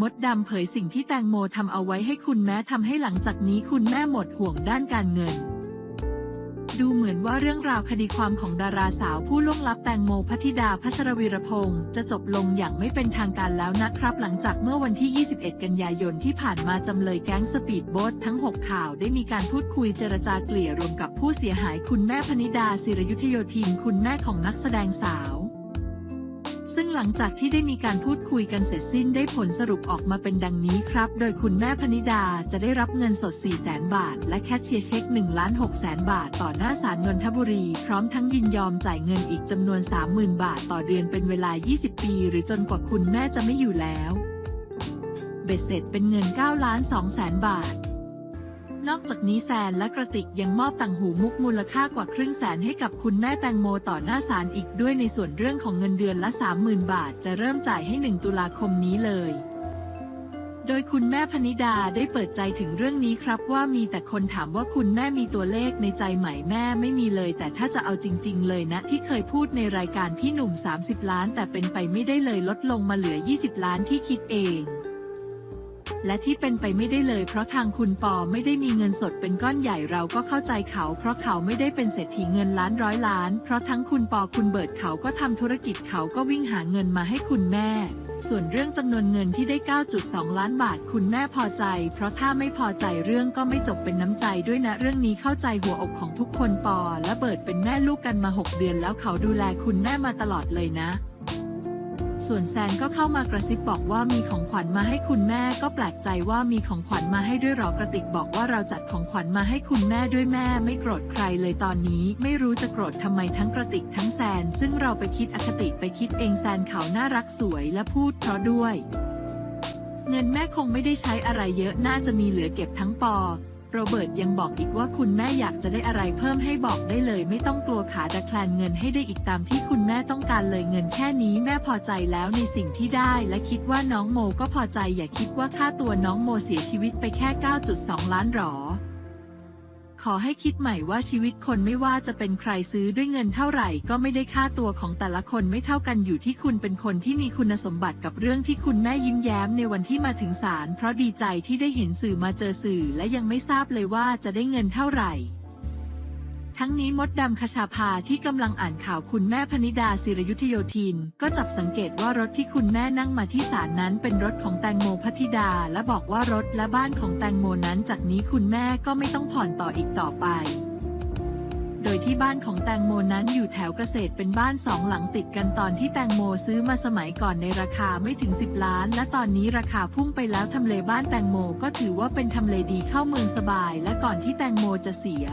มดดำเผยสิ่งที่แตงโมทำเอาไว้ให้คุณแม้ทำให้หลังจากนี้คุณแม่หมดห่วงด้านการเงิน ดูเหมือนว่าเรื่องราวคดีความของดาราสาวผู้ล่วงลับแตงโมพัทิดาพัชรวีรพงศ์จะจบลงอย่างไม่เป็นทางการแล้วนะครับ หลังจากเมื่อวันที่ 21 กันยายนที่ผ่านมาจำเลยแก๊งสปีดโบ๊ททั้ง 6 ข่าวได้มีการพูดคุยเจรจาเกลี่ยรวมกับผู้เสียหายคุณแม่พนิดาศิรยุทธโยธินคุณแม่ของนักแสดงสาว ซึ่งหลังจากที่ได้มีการพูดคุยกันเสร็จสิ้นได้ผลสรุปออกมาเป็นดังนี้ครับ โดยคุณแม่พนิดาจะได้รับเงินสด 4 0 0แสนบาท และแคชเชียร์เช็ค1ล้าน6แสนบาท ต่อหน้าศาลนนทบุรี พร้อมทั้งยินยอมจ่ายเงินอีกจำนวน 30,000 บาทต่อเดือนเป็นเวลา 20 ปี หรือจนกว่าคุณแม่จะไม่อยู่แล้ว เบ็ดเสร็จเป็นเงิน9ล้าน2แสนบาท นอกจากนี้แซนและกระติกยังมอบต่างหูมุกมูลค่ากว่าครึ่งแสนให้กับคุณแม่แตงโมต่อหน้าศาลอีกด้วยในส่วนเรื่องของเงินเดือนละ 30,000 บาท จะเริ่มจ่ายให้ 1 ตุลาคมนี้เลย โดยคุณแม่พนิดาได้เปิดใจถึงเรื่องนี้ครับว่ามีแต่คนถามว่าคุณแม่มีตัวเลขในใจไหมแม่ไม่มีเลย แต่ถ้าจะเอาจริง ๆ เลยนะ ที่เคยพูดในรายการพี่หนุ่ม 30 ล้าน แต่เป็นไปไม่ได้เลยลดลงมาเหลือ 20 ล้านที่คิดเอง และที่เป็นไปไม่ได้เลย เพราะทางคุณปอไม่ได้มีเงินสดเป็นก้อนใหญ่เราก็เข้าใจเขา เพราะเขาไม่ได้เป็นเศรษฐีเงินล้านร้อยล้าน เพราะทั้งคุณปอคุณเบิร์ดเขาก็ทำธุรกิจเขาก็วิ่งหาเงินมาให้คุณแม่ ส่วนเรื่องจำนวนเงินที่ได้ 9.2 ล้านบาทคุณแม่พอใจ เพราะถ้าไม่พอใจเรื่องก็ไม่จบเป็นน้ำใจด้วยนะเรื่องนี้เข้าใจหัวอกของทุกคนปอและเบิร์ดเป็นแม่ลูกกันมา 6 เดือนแล้วเขาดูแลคุณแม่มาตลอดเลยนะ ส่วนแซนก็เข้ามากระซิบบอกว่ามีของขวัญมาให้คุณแม่ ก็แปลกใจว่ามีของขวัญมาให้ด้วยหรอกระติกบอกว่าเราจัดของขวัญมาให้คุณแม่ด้วยแม่ ไม่โกรธใครเลยตอนนี้ไม่รู้จะโกรธทำไมทั้งกระติกทั้งแซน ซึ่งเราไปคิดอคติไปคิดเองแซนเขาน่ารักสวยและพูดเพราะด้วย เงินแม่คงไม่ได้ใช้อะไรเยอะน่าจะมีเหลือเก็บทั้งปอ โรเบิร์ตยังบอกอีกว่าคุณแม่อยากจะได้อะไรเพิ่มให้บอกได้เลย ไม่ต้องกลัวขาดะแคลนเงินให้ได้อีกตามที่คุณแม่ต้องการเลยเงินแค่นี้แม่พอใจแล้วในสิ่งที่ได้ และคิดว่าน้องโมก็พอใจอย่าคิดว่าค่าตัวน้องโมเสียชีวิตไปแค่ 9.2 ล้านหรอ ขอให้คิดใหม่ว่าชีวิตคนไม่ว่าจะเป็นใครซื้อด้วยเงินเท่าไหร่ก็ไม่ได้ค่าตัวของแต่ละคนไม่เท่ากันอยู่ที่คุณเป็นคนที่มีคุณสมบัติกับเรื่องที่คุณแม่ยิ้มแย้มในวันที่มาถึงศาลเพราะดีใจที่ได้เห็นสื่อมาเจอสื่อและยังไม่ทราบเลยว่าจะได้เงินเท่าไหร่ ทั้งนี้มดดำคชาภาที่กำลังอ่านข่าวคุณแม่พนิดาศิรยุทธโยธิน ก็จับสังเกตว่ารถที่คุณแม่นั่งมาที่ศาลนั้นเป็นรถของแตงโมพัทิดา และบอกว่ารถและบ้านของแตงโมนั้น จากนี้คุณแม่ก็ไม่ต้องผ่อนต่ออีกต่อไป โดยที่บ้านของแตงโมนั้นอยู่แถวเกษตรเป็นบ้านสองหลังติดกันตอนที่แตงโมซื้อมาสมัยก่อนในราคาไม่ถึง 10 ล้าน และตอนนี้ราคาพุ่งไปแล้วทำเลบ้านแตงโมก็ถือว่าเป็นทำเลดีเข้าเมืองสบาย และก่อนที่แตงโมจะเสีย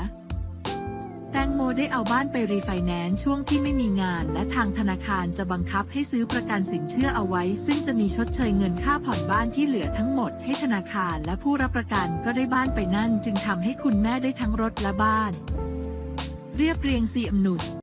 แตงโมได้เอาบ้านไปรีไฟแนนซ์ช่วงที่ไม่มีงาน และทางธนาคารจะบังคับให้ซื้อประกันสินเชื่อเอาไว้ ซึ่งจะมีชดเชยเงินค่าผ่อนบ้านที่เหลือทั้งหมดให้ธนาคาร และผู้รับประกันก็ได้บ้านไปนั่น จึงทำให้คุณแม่ได้ทั้งรถและบ้าน เรียบเรียงซีอมนุส